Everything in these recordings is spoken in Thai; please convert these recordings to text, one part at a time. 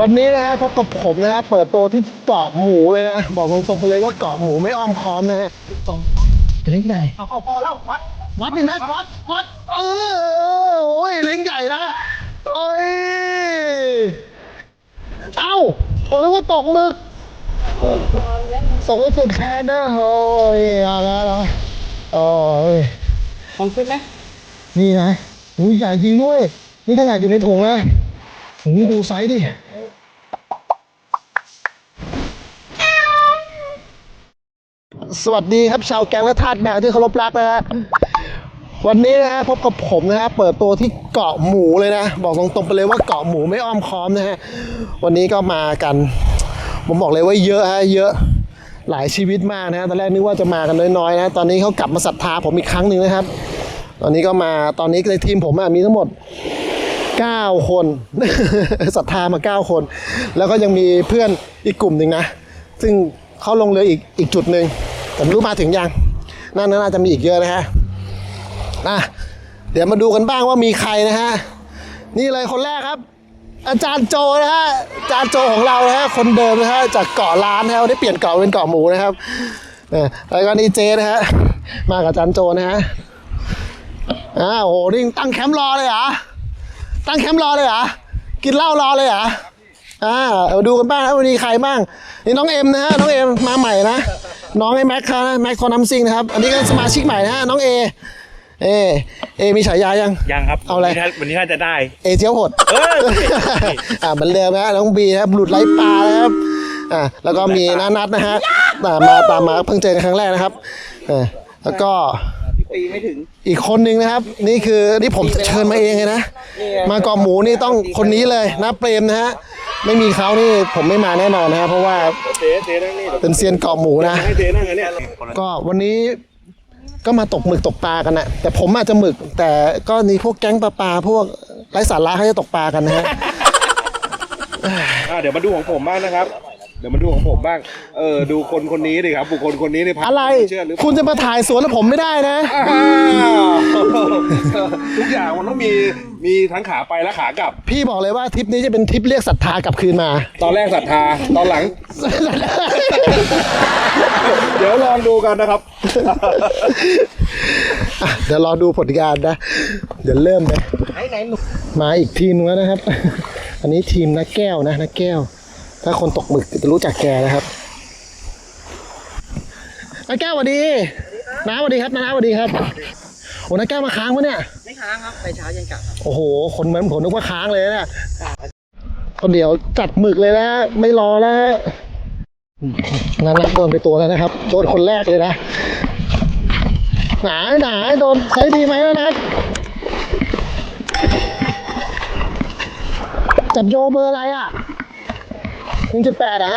วันนี้นะฮะพบกับผมนะฮะเปิดตัวที่เกาะหมูเลยนะบอกตรงๆไปเลยว่าเกาะหมูไม่อ้อมค้อมนะฮะตรงจะเล่นไหนเอาพอแล้ววัดวัดนี่นะวัดวัดเออโอ้ยเล่นใหญ่นะโอ้ยเอ้าผมนึกว่าตกหมึกตกหมึกสุดแคนนะโอ้ยเอาละเอาละโอ้ยของขึ้นไหมนี่นะหูใหญ่จริงด้วย นี่ขนาดอยู่ในถุงนะหูดูไซส์ดิ สวัสดีครับชาวแกงและทาสแมวที่เคารพรักนะฮะวันนี้นะฮะพบกับผมนะฮะเปิดตัวที่เกาะหมูเลยนะ บอกตรงๆไปเลยว่าเกาะหมูไม่อ้อมค้อมนะฮะวันนี้ก็มากัน ผมบอกเลยว่าเยอะฮะเยอะหลายชีวิตมากนะฮะตอนแรกนึกว่าจะมากันน้อยๆนะตอนนี้เขากลับมาศรัทธาผมอีกครั้งหนึ่งนะครับ ตอนนี้ก็มาตอนนี้ในทีมผมมีทั้งหมด9 คนศรัทธามา 9 คน แล้วก็ยังมีเพื่อนอีกกลุ่มหนึ่งนะ ซึ่งเขาลงเรืออีกอีกจุดหนึ่ง แต่ไม่รู้มาถึงยังน่าน่าจะมีอีกเยอะนะฮะนะเดี๋ยวมาดูกันบ้างว่ามีใครนะฮะนี่เลยคนแรกครับ อาจารย์โจนะฮะอาจารย์โจของเรานะฮะคนเดิมนะฮะจากเกาะล้านนะฮะวันนี้เปลี่ยนเกาะเป็นเกาะหมูนะครับแล้วก็นี่เจนะฮะมากับอาจารย์โจนะฮะอ้าวโหนี่ตั้งแคมป์รอเลยเหรอตั้งแคมป์รอเลยเหรอกินเหล้ารอเลยเหรออ่าเอดูกันบ้างนะวันนี้ใครบ้างนี่น้องเอ็มนะฮะน้องเอ็มมาใหม่นะ น้องไอ้แม็กครับแม็กคอนัมซิงนะครับ อันนี้ก็สมาชิกใหม่นะฮะน้องเอ เอ เอ มีฉายายัง ยังครับเอาอะไร วันนี้ถ้วันนี้ถ้าจะได้ เอเจียวหดเอ้ยอ่าเหมือนเดิมนะน้องบีนะครับหลุดไร้ปลานะครับอ่าแล้วก็มีน้านัดนะฮะอ่ามาตามมาเพิ่งเจอกันครั้งแรกนะครับอ่าแล้วก็ปีไม่ถึงอีกคนนึงนะครับ นี่คือนี่ผมเชิญมาเองเลยนะ มาเกาะหมูนี่ต้องคนนี้เลยนะเปรมนะฮะ ไม่มีเขานี่ผมไม่มาแน่นอนนะฮะเพราะว่าเจ๊เจ๊นั่งนี่เป็นเซียนเกาะหมูนะ ให้เจ๊นั่งอันเนี้ยก็วันนี้ก็มาตกหมึกตกปลากันนะแต่ผมอาจจะหมึก แต่ก็นี่พวกแก๊งปลาปลาพวกไร้สาระเขาจะตกปลากันนะฮะ อ่าเดี๋ยวมาดูของผมบ้างนะครับเดี๋ยวมาดูของผมบ้าง เออ ดูคนคนนี้ดิครับ บุคคลคนนี้นี่พักอะไร เชื่อหรือคุณจะมาถ่ายสวนแล้วผมไม่ได้นะ อ้าวทุกอย่างมันต้องมี มีทั้งขาไปและขากลับ พี่บอกเลยว่าทริปนี้จะเป็นทริปเรียกศรัทธากลับคืนมา ตอนแรกศรัทธา ตอนหลัง เดี๋ยวลองดูกันนะครับ อะเดี๋ยวรอดูผลงานนะ เดี๋ยวเริ่มเลยไหนไหนหนูมาอีกทีมนึงแล้วนะครับ อันนี้ทีมนักแก้วนะนักแก้ว ถ้าคนตกหมึกจะรู้จักแกนะครับนักแก้วสวัสดีน้าสวัสดีครับน้าสวัสดีครับโอ้นักแก้วมาค้างปะเนี่ย ไม่ค้างครับ ไปเช้าเย็นกลับครับโอ้โห คนเหมือนผมนึกว่าค้างเลยนะคนเดี๋ยวจัดหมึกเลยนะ ไม่รอแล้วนั่นนะโดนไปตัวแล้วนะครับ โดนคนแรกเลยนะ หนาหนาโดนใช้ดีไหมแล้วนะจับโยเบอร์อะไรอะ หนึ่งจุดแปดอะ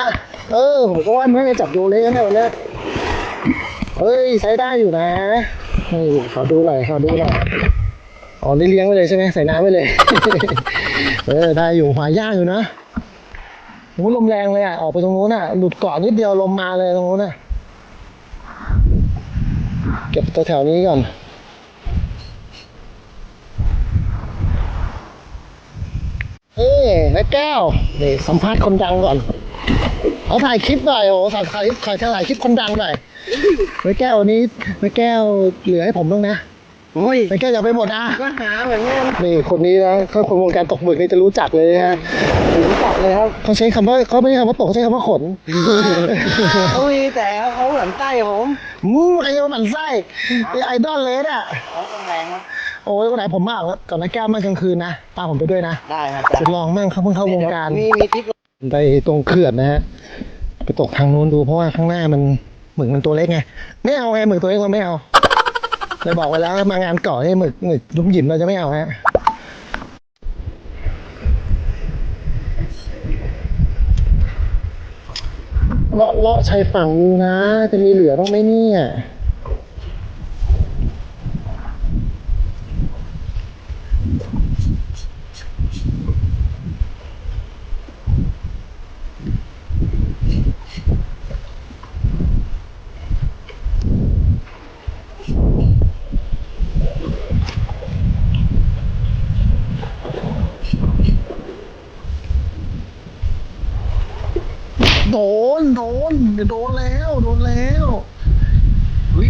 เออผมก็ว่ามันไม่จับโยเล็กนะวันนี้ยเฮ้ยใช้ได้อยู่นะนี่ขอดูหน่อยขอดูหน่อยอ๋อนี่เลี้ยงไว้เลยใช่ไหมใส่น้ำไว้เลย เออได้อยู่หายากอยู่นะโอ้ลมแรงเลยอะออกไปตรงนู้นอะหลุดเกาะนิดเดียวลมมาเลยตรงนู้นอะเก็บตัวแถวนี้ก่อน เอ้แม่แก้วนี่สัมภาษณ์คนดังก่อนเอาถ่ายคลิปหน่อยโอ้ถ่ายถ่ายถ่ายถ่ายคลิปคนดังหน่อยแม่แก้ววันนี้แม่แก้วเหลือให้ผมบ้างนะโอ้ยแม่แก้วอย่าไปหมดนะก็หาเหมือนกันนี่คนนี้นะเขาคนวงการตกหมึกนี่จะรู้จักเลยนะฮะรู้จักเลยครับเขาใช้คำว่าเขาไม่ใช่คำว่าตกเขาใช้คำว่าขนเขามีแต่เขาเหมือนใต้ผมมูไอ้มันไส้ไอ้ไอดอลเลยอะเขาต้องแรงครับ โอ้ยวันไหนผมมาก่อนนะแก้วมากลางคืนนะตามผมไปด้วยนะได้ครับจะลองมั่งเขาเพิ่งเข้าวงการมีมีทิปไปตรงเขื่อนนะฮะไปตกทางนู้นดูเพราะว่าข้างหน้ามันหมึกมันตัวเล็กไงไม่เอาไงหมึกตัวเล็กเราไม่เอาเลยบอกไว้แล้วมางานเกาะนี่หมึกหมึกลุมหยินเราจะไม่เอาฮะเลาะเลาะชายฝั่งดูนะ จะมีเหลือบ้างไหมเนี่ย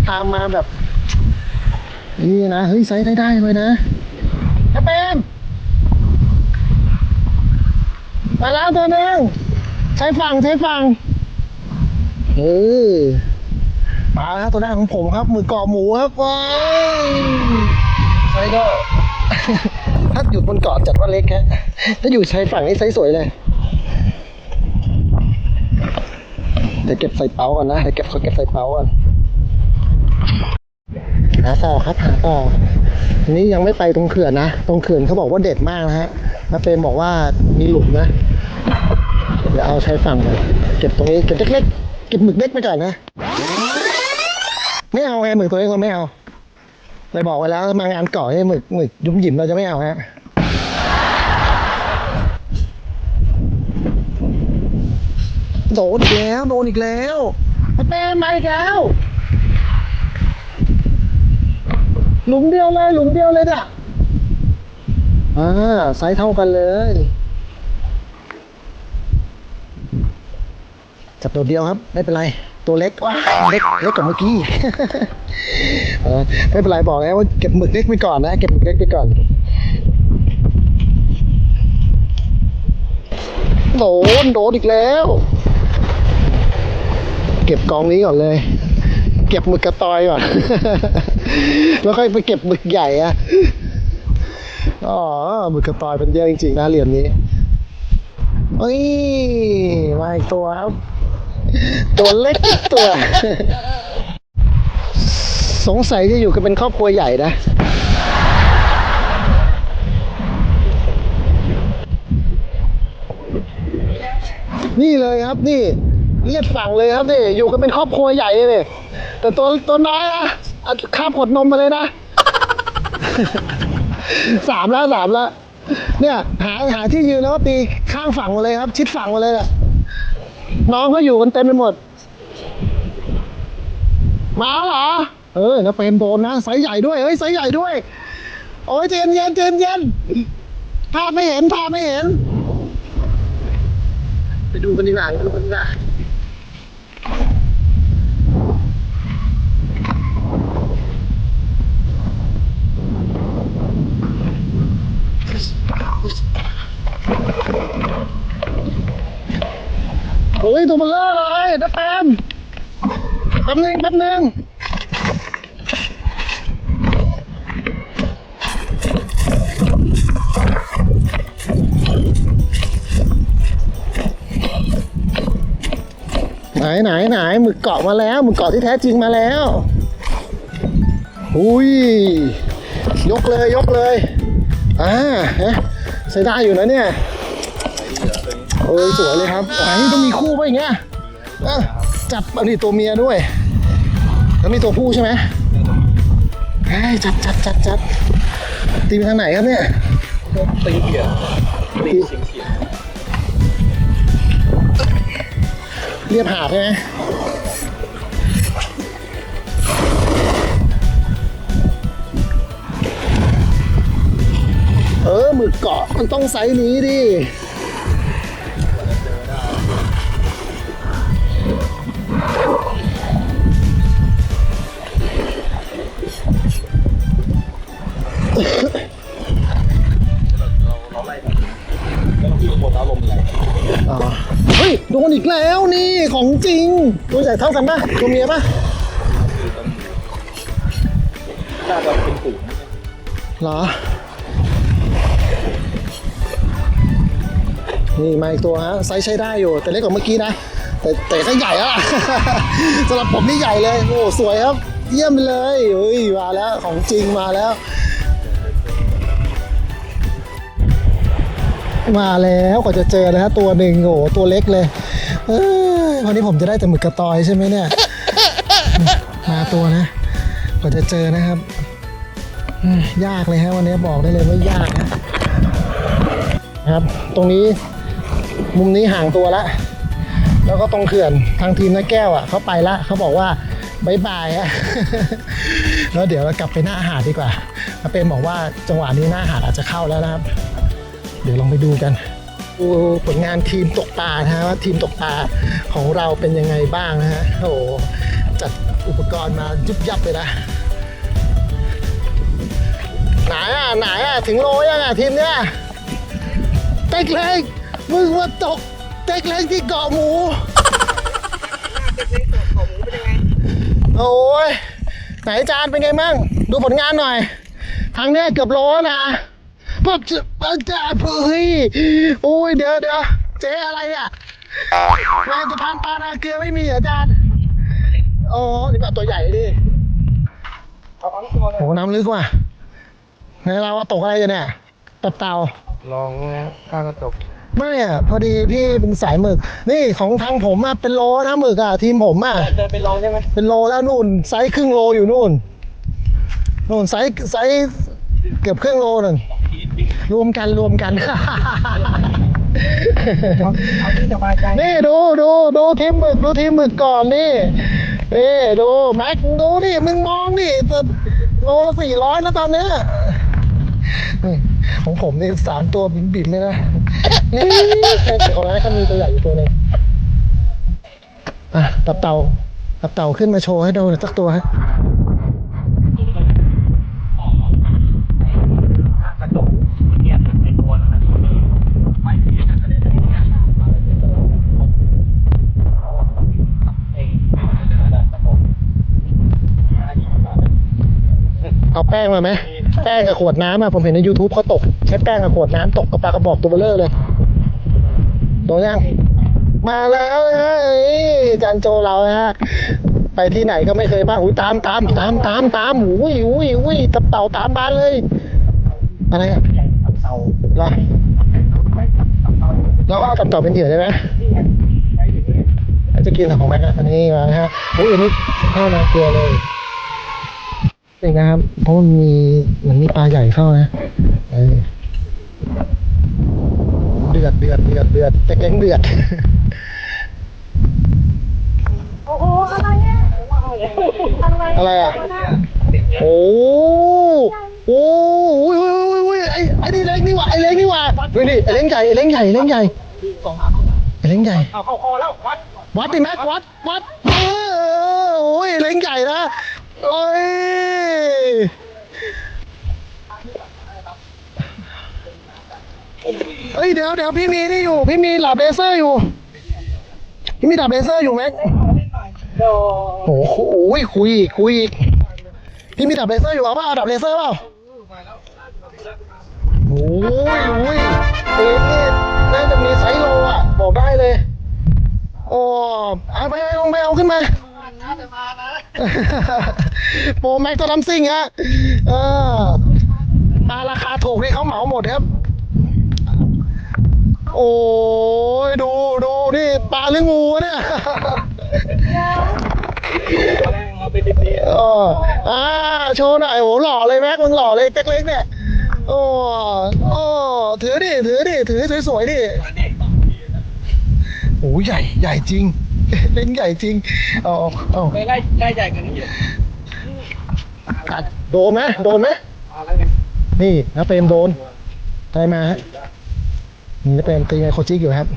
ตามมาแบบ นี่นะ เฮ้ยไซส์ได้ได้เลยนะแอปเปมมาแล้วตัวหนึงใช้ฝั่งใช้ฝั่งเออมาแล้วตัวแรกของผมครับ มือกรอบหมูครับว้าวไซส์ก็ถ้าอยู่บนเกาะจัดว่าเล็กฮะถ้าอยู่ชายฝั่งนี่ไซส์สวยเลยเดี๋ยวเก็บใส่เป๋าก่อนนะเดี๋ยวเก็บเขาเก็บใส่เป๋าก่อน หาต่อครับหาต่อทีนี้ยังไม่ไปตรงเขื่อนนะ ตรงเขื่อนเขาบอกว่าเด็ดมากนะฮะนาเปมบอกว่ามีหลุมนะ เดี๋ยวเอาใช้ฝั่งก่อนเก็บตรงนี้เก็บเล็กๆเก็บหมึกเล็กไปก่อนนะ ไม่เอาไงหมึกตัวเล็กเราไม่เอาเลยบอกไว้แล้วมางานเกาะให้หมึกหมึกยุ่มหยิมเราจะไม่เอาฮะโดนอีกแล้วโดนอีกแล้วแม่มาอีกแล้ว หลุมเดียวเลย หลุมเดียวเลยน่ะอ่าไซส์เท่ากันเลย จับตัวเดียวครับ ไม่เป็นไร ตัวเล็กว้าเล็กเล็กกว่าเมื่อกี้ไม่เป็นไรบอกแล้วว่าเก็บหมึกเล็กไปก่อนนะ เก็บหมึกเล็กไปก่อนโดนโดนอีกแล้ว เก็บกองนี้ก่อนเลย เก็บหมึกกระตอยก่อน แล้วค่อยไปเก็บหมึกใหญ่อะอ๋อหมึกกระตอยเป็นเยอะจริงๆนะเหรียญนี้เฮ้ยมาอีกตัวครับ ตัวเล็กตัว สงสัยจะอยู่กันเป็นครอบครัวใหญ่นะนี่เลยครับนี่เลียดฝั่งเลยครับนี่อยู่กันเป็นครอบครัวใหญ่เลย แต่ตัวตัวน้อยอะอะข้ามขวดนมมาเลยนะ สามแล้วสามแล้ว เนี่ย หาหาที่ยืนแล้วก็ตีข้างฝั่งมาเลยครับ ชิดฝั่งมาเลยอะน้องก็อยู่กันเต็มไปหมด มาเหรอ เออแล้วเป็นโดนนะไซส์ใหญ่ด้วยเอ้ยไซส์ใหญ่ด้วย โอ้ยเจนเย็นเจนเย็นภาพไม่เห็นภาพไม่เห็น ไปดูกันดีกว่าไปดูกันดีกว่า โอ้ยตัวมันเลอะเลยนะแฟมแป๊บนึงแป๊บนึงไหนไหนไหนหมึกเกาะมาแล้วหมึกเกาะที่แท้จริงมาแล้วอุ้ยยกเลยยกเลยอ่าฮะใช้ได้อยู่นะเนี่ย โอ้ยสวยเลยครับไหนต้องมีคู่ป่ะอย่างเงี้ยอะจับอันนี้ตัวเมียด้วย แล้วมีตัวผู้ใช่ไหมเฮ้ยจัดจัดจัดจัดตีไปทางไหนครับเนี่ยตีเบียดตีเฉียงเฉียงเรียบหาดใช่ไหมเออหมึกเกาะมันต้องไซส์นี้ดิ แล้วพี่บนอารมณ์ไหลอ่าเฮ้ยโดนอีกแล้วนี่ของจริงตัวใหญ่เท่ากันปะตัวเมียปะน่าจะเป็นฝูงเหรอ นี่มาอีกตัวฮะไซส์ใช้ได้อยู่ แต่เล็กกว่าเมื่อกี้นะ แต่แต่ก็ใหญ่อะสำหรับผมนี่ใหญ่เลย โอ้สวยครับ เยี่ยมเลยเฮ้ยมาแล้วของจริงมาแล้ว มาแล้วกว่าจะเจอนะฮะตัวหนึ่งโอ้โหตัวเล็กเลยเอ้ยวันนี้ผมจะได้แต่หมึกกระตอยใช่ไหมเนี่ย มาตัวนะ กว่าจะเจอนะครับยากเลยฮะวันนี้บอกได้เลยว่ายากนะครับ ตรงนี้มุมนี้ห่างตัวละ แล้วก็ตรงเขื่อนทางทีมนักแก้วอะเขาไปละเขาบอกว่าบายบายอะแล้วเดี๋ยวเรากลับไปหน้าหาดดีกว่าอาเป็นบอกว่าจังหวะนี้หน้าหาดอาจจะเข้าแล้วนะครับ เดี๋ยวลองไปดูกันดูผลงานทีมตกปลานะฮะว่าทีมตกปลาของเราเป็นยังไงบ้างนะฮะโอ้โหจัดอุปกรณ์มายุบยับเลยนะไหนอะไหนอะถึงโลยังอะทีมเนี้ยเต็กเล็กมึงมาตกเต็กเล็กที่เกาะหมูโอ้ยไหนจานเป็นไงมั่งดูผลงานหน่อย ทางเนี้ยเกือบโลแล้วนะ ป๊บจะป๊บจะเฮ้ยโอ้ยเดี๋ยวเดี๋ยวเจ๊อะไรอะแมงสะพานปลานาเกลือไม่มีเหรอจานโอ้นี่แบบตัวใหญ่ดิโอ้น้ำลึกว่ะไหนเราว่าตกอะไรกันเนี่ยตับเต่าลองข้างกระจกไม่อะพอดีพี่เป็นสายหมึก นี่ของทางผมอะเป็นโลนะหมึกอะทีมผมอะเดินไปลองใช่ไหมเป็นโลแล้วนู่นไซส์ครึ่งโลอยู่นู่นนู่นไซส์ไซส์เกือบครึ่งโลนึง รวมกันรวมกันเอาที่สบายใจนี่ดูดูดูทีมหมึกดูทีมหมึกก่อนนี่นี่ดูแม็กดูนี่มึงมองนี่แต่โลละสี่ร้อยแล้วตอนเนี้ยนี่ของผมนี่สามตัวบินบินเลยนะนี่ของนั้นเขามีตัวใหญ่อยู่ตัวหนึงอะตับเต่าตับเต่าขึ้นมาโชว์ให้ดูหน่อยสักตัวฮะ กระจกเนี่ยไอ้ตัวนั้นไม่มี เอา แป้งมาไหมแป้งกับขวดน้ำอะผมเห็นใน YouTube เขาตก ใช้แป้งกับขวดน้ำตกกับปลากระบอกตัวเบลเลอร์เลยโดนยังมาแล้วนะฮะจันโจเราฮะไปที่ไหนก็ไม่เคยบ้างอุ้ยตามตามตามตามตามอุ้ยอุ้ยอุ้ยตับเต่าตามบ้านเลย อะไรอะเตาเหรอเราเอาตับเต่าเป็นเหยื่อได้ไหมจะกินของแม็กอะอันนี้มาฮะอุ้ยอันนี้ข้าวนาเกลือเลย นี่นะครับ เพราะมันมีมันมีปลาใหญ่เข้านะเออเดือดเดือดเดือดเดือดแต่แกงเดือด โอ้โหอะไรเนี่ย อะไรอะไรอะ โอ้โอ้โอ้ยโอ้ยโอ้ยโอ้ยไอ้ไอ้นี่เล็กนี่หว่าไอ้เล็กนี่หว่าดูดิไอ้เล็กใหญ่ไอ้เล็กใหญ่ไอ้เล็กใหญ่ไอ้เล็กใหญ่เอาเข้าคอแล้ววัดวัดดิแม็กวัดวัดเออโอ้ยเล็กใหญ่นะ โอ้ยเฮ้ยเดี๋ยวเดี๋ยวพี่มีนี่อยู่ พี่มีหลับเลเซอร์อยู่ พี่มีดับเลเซอร์อยู่แม็กโอ้โหคุยอีกคุยอีกพี่มีดับเลเซอร์อยู่เอาปล่าเอาดับเลเซอร์เปล่าโอ้ยโอ้ยเอ็นี่น่าจะมีไซโลอะ บอกได้เลย โอ้เอาไปเอาไปเอาขึ้นมา โปรแม็กตัวน้ำซิ่งฮะเออปลาราคาถูกนี่เขาเหมาหมดครับ โอ้ยดูดูนี่ปลาหรืองูเนี่ยมาเป็นดีเอออ่าโชว์หน่อยโอ้หล่อเลยแม็กมึงหล่อเลยเล็กๆเนี่ยโอ้โอ้ถือดิถือดิถือสวยๆดิโอ้ใหญ่ใหญ่จริง เล่นใหญ่จริงเอาเอาเอาไปไล่ไล่ใหญ่กันนี่กัดโดนไหมโดนไหมเอาแล้วไงนี่นะเปรมโดนได้มาฮะนี่นะเปรมตีไงโคจิกอยู่ครับ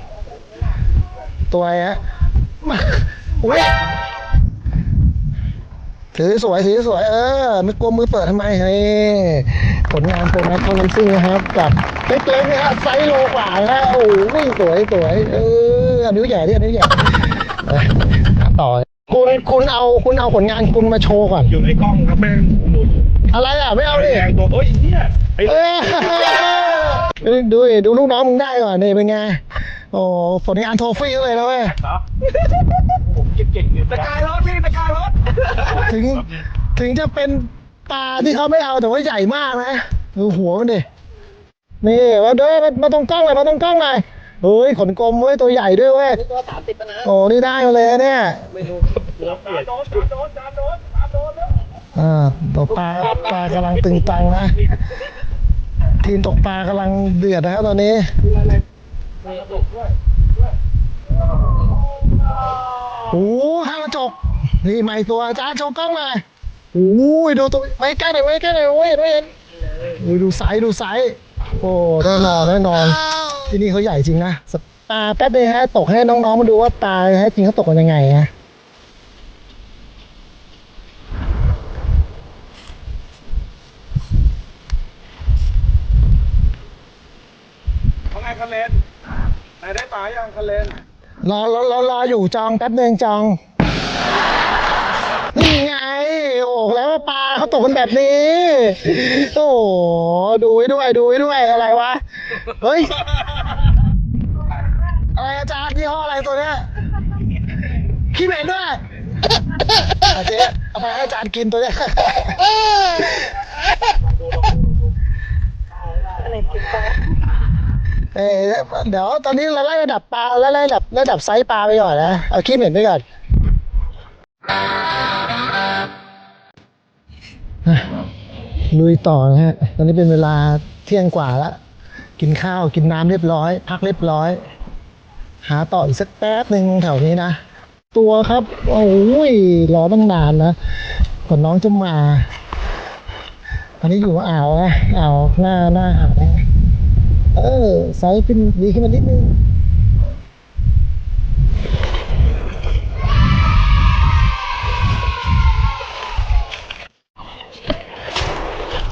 ตัวอะไรฮะมาอุ้ยถือสวยถือสวยเออ ไม่กลัวมือเปิดทำไมนี่ผลงานโปรแมทคอนเลนซิ่งนะครับกับเล็กๆนะฮะไซส์โลกว่านะโอ้ยสวยสวยเอออันนิ้วใหญ่ดิอันนิ้วใหญ่เออ ต่อ คุณคุณเอาคุณเอาผลงานคุณมาโชว์ก่อน อยู่ในกล้องครับแม่งหลุดอะไรอะ ไม่เอาดิแรงตัวเฮ้ยเนี่ยไอ้เอ้ยดูดิดูลูกน้องมึงได้ก่อนนี่เป็นไง โอ้ผลงานโทฟี่เลยนะเว้ย เหรอผมเก่งๆอยู่ตะกายรถพี่ตะกายรถถึงถึงจะเป็นปลาที่เขาไม่เอาแต่ว่าใหญ่มากนะ ดูหัวมันดิ นี่มาด้วยมามาตรงกล้องเลยมาตรงกล้องเลย เฮ้ยขนกลมเว้ยตัวใหญ่ด้วยเว้ยตัวสามสิบปะนะโอ้นี่ได้มาเลยนะเนี่ย ไม่รู้โดนโดนโดนโดนโดนแล้วอ่าตกปลาปลากำลังตึงตังนะทีมตกปลากำลังเดือดนะครับตอนนี้โอ้โหห้างกระจกนี่ใหม่ตัวอาจารย์โชว์กล้องหน่อยโอ้ยดูตัวไว้ใกล้หน่อยไว้ใกล้หน่อยโอ้ยเห็นไหมเห็นอุ้ยดูไซส์ดูไซส์ โอ้แน่นอนแน่นอน ที่นี่เขาใหญ่จริงนะสปลาแป๊บเลยฮะตกให้น้องๆมาดูว่าปลาแท้จริงเขาตกกันยังไงฮะเขาไงคันเลนนายได้ปลายังคันเลนรอรอรอรออยู่จองแป๊บหนึ่งจองนี่ไง โอ้แล้วปลาเขาตกกันแบบนี้ โอ้ดูไว้ด้วยดูไว้ด้วยอะไรวะ เฮ้ย อะไรอาจารย์ที่ห้ออะไรตัวเนี้ยขี้เหม็นด้วยอาเจ๊เอาไปให้อาจารย์กินตัวเนี้ยเอ้ยเดี๋ยวตอนนี้เราไล่ระดับปลาไล่ระดับระดับไซส์ปลาไปก่อนนะ เอาขี้เหม็นไปก่อนอะ ลุยต่อนะฮะ ตอนนี้เป็นเวลาเที่ยงกว่าแล้ว กินข้าวกินน้ำเรียบร้อย พักเรียบร้อย หาต่ออีกสักแป๊บหนึ่งแถวนี้นะ ตัวครับ โอ้ยรอตั้งนานนะก่อนน้องจะมา ตอนนี้อยู่อ่าวนะอ่าวหน้าหน้าอ่าวนะเออไซส์เป็นดีขึ้นมานิดนึง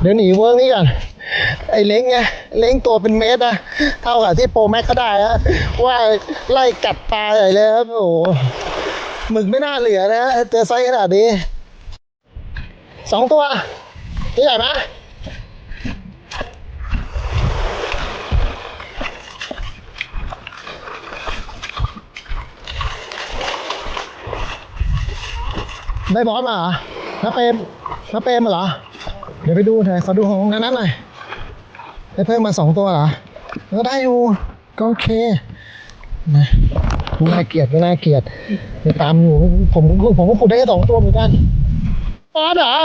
เดี๋ยวหนีเวิร์กนี้ก่อน ไอ้เล้งไง เล้งตัวเป็นเมตรอะเท่ากับที่โปรแม็กก็ได้อะว่าไล่กัดปลาใหญ่เลยครับ โอ้โหหมึกไม่น่าเหลือนะเจอไซส์ขนาดนี้สองตัวตัวใหญ่ไหมได้บอสมาเหรอน้าเปรมน้าเปมมาเหรอ ดี๋ยวไปดูหน่อยขอดูของนั้นนั้นหน่อยได้เพิ่มมาสองตัวเหรอก็ได้อยู่ก็โอเคนะไม่น่าเกลียดไม่น่าเกลียดไปตามอยู่ผมผมก็ขุดได้แค่สองตัวเหมือนกันบอสเหรอ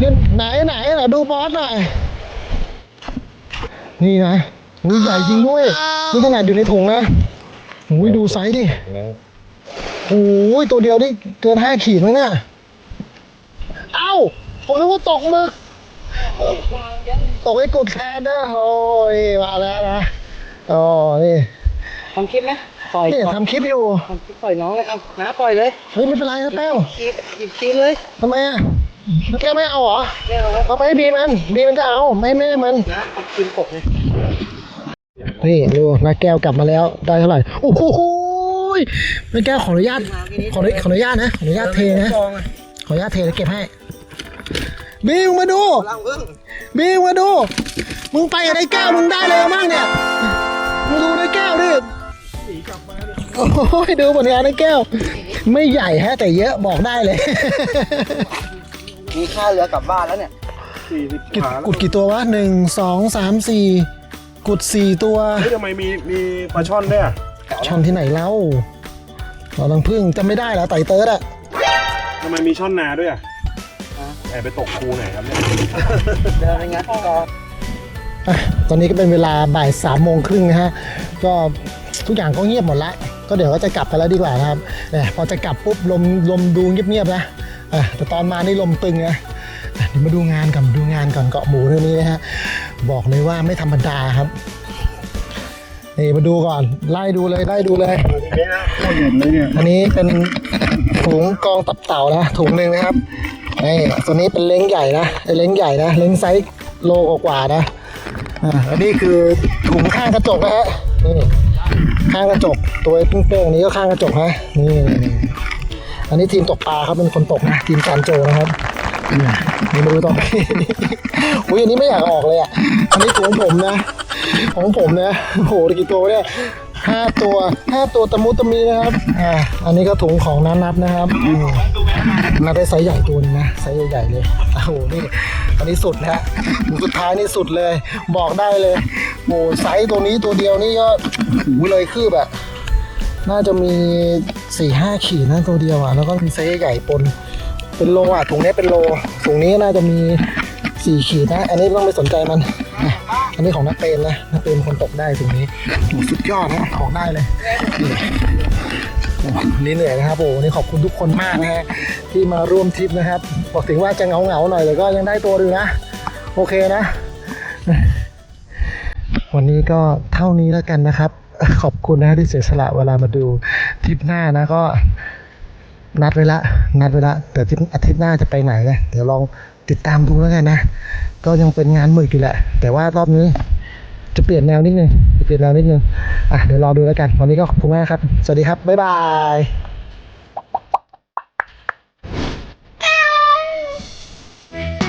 นี่ไหนไหนไหนดูบอสหน่อยนี่นะอุ้ยใหญ่จริงด้วยนี่ขนาดอยู่ในถุงนะอุ้ยดูไซส์ดิโอ้ยตัวเดียวนี่เกินห้าขีดมั้งเนี่ยเอ้า ผมนึกว่าตกหมึก ตกไอ้กดแทนนะโอ้ยมาแล้วนะอ๋อนี่ทำคลิปไหมปล่อยนี่ปล่อยทำคลิปอยู่ทำคลิปปล่อยน้องเลยเอาน้าปล่อยเลยเฮ้ยไม่เป็นไรนะแต้วคลิปหยิบซีนเลยทำไมอะแล้วแกไม่เอาเหรอไม่เอาแล้วเอาไปให้บีมันบีมันจะเอาไม่แม่มันน้าเอาคืนปกเลยนี่ดูนาแก้วกลับมาแล้วได้เท่าไหร่โอ้โหนาแก้วขออนุญาตขออนุขออนุญาตนะขออนุญาตเทนะขออนุญาตเทแล้วเก็บให้ บิวมาดูบิวมาดู มึงไปกับไอ้แก้วมึงได้เลยมั้งเนี่ยมึงดูในแก้วดิโอ้ยดูผลงานในแก้ว ไม่ใหญ่ฮะแต่เยอะบอกได้เลย มีค่าเรือกลับบ้านแล้วเนี่ยสี่สิบกุดขาแล้วกุดกี่ตัววะหนึ่งสองสามสี่กุดสี่ตัว เฮ้ยทำไมมีมีปลาช่อนด้วยอะช่อนที่ไหนเล่าเราลังพึ่งจำไม่ได้แล้วไต่เติร์ดอะทำไมมีช่อนนาด้วยอะ แอบไปตกคูไหนครับเนี่ยเดินไปงัดกองอะตอนนี้ก็เป็นเวลาบ่ายสามโมงครึ่งนะฮะ ก็ทุกอย่างก็เงียบหมดละ ก็เดี๋ยวก็จะกลับกันแล้วดีกว่านะครับเนี่ยพอจะกลับปุ๊บลมลมดูเงียบๆนะอะแต่ตอนมานี่ลมตึงนะอะเดี๋ยวมาดูงานก่อนดูงานก่อนเกาะหมูเรื่องนี้นะฮะ บอกเลยว่าไม่ธรรมดาครับ นี่มาดูก่อน ไล่ดูเลยไล่ดูเลย นี่นะโคตรเห็นเลยเนี่ยอันนี้เป็นถุงกองตับเต่านะถุงหนึ่งนะครับ นี่ตัวนี้เป็นเล้งใหญ่นะไอเล้งใหญ่นะเล้งไซส์โลกว่านะอ่าอันนี้คือถุงข้างกระจกนะฮะนี่ข้างกระจกตัวเป้งๆนี้ก็ข้างกระจกฮะนี่อันนี้ทีมตกปลาครับเป็นคนตกนะทีมการโจนะครับนี่นี่มาดูต่ออุ้ยอันนี้ไม่อยากออกเลยอะอันนี้ถุงผมนะ ของผมนะโหกี่ตัวเนี่ยห้าตัวห้าตัวตะมุตะมีนะครับอ่าอันนี้ก็ถุงของน้านับนะครับอื มนับได้ไซส์ใหญ่ตัวนึงนะไซส์ใหญ่ๆเลยโอ้โหนี่อันนี้สุดนะถุงสุดท้ายนี่สุดเลย บอกได้เลยโอ้ไซส์ตัวนี้ตัวเดียวนี่ก็หูเลยคืบอะน่าจะมีสี่ห้าขีดนะตัวเดียวอะแล้วก็มีไซส์ใหญ่ปน เป็นโลอะถุงนี้เป็นโลถุงนี้น่าจะมีสี่ขีดนะ อันนี้ต้องไม่สนใจมัน อันนี้ของนักเปรมนะนักเปรมคนตกได้ถุงนี้โอ้สุดยอดนะของได้เลย วันนี่เหนื่อยนะครับโอ้วันนี่ขอบคุณทุกคนมากนะฮะที่มาร่วมทริปนะครับ บอกถึงว่าจะเหงาเหงาหน่อยแต่ก็ยังได้ตัวดูนะ โอเคนะ วันนี้ก็เท่านี้แล้วกันนะครับ ขอบคุณนะที่เสียสละเวลามาดูทริปหน้านะก็นัดไว้ละ นัดไว้ละแต่ที่อาทิตย์หน้าจะไปไหนนะเดี๋ยวลองติดตามดูแล้วกันนะ ก็ยังเป็นงานหมึกอยู่แหละ แต่ว่ารอบนี้ จะเปลี่ยนแนวนิดนึงจะเปลี่ยนแนวนิดนึงอะเดี๋ยวรอดูแล้วกันวันนี้ก็ขอบคุณมากครับ สวัสดีครับบ๊ายบาย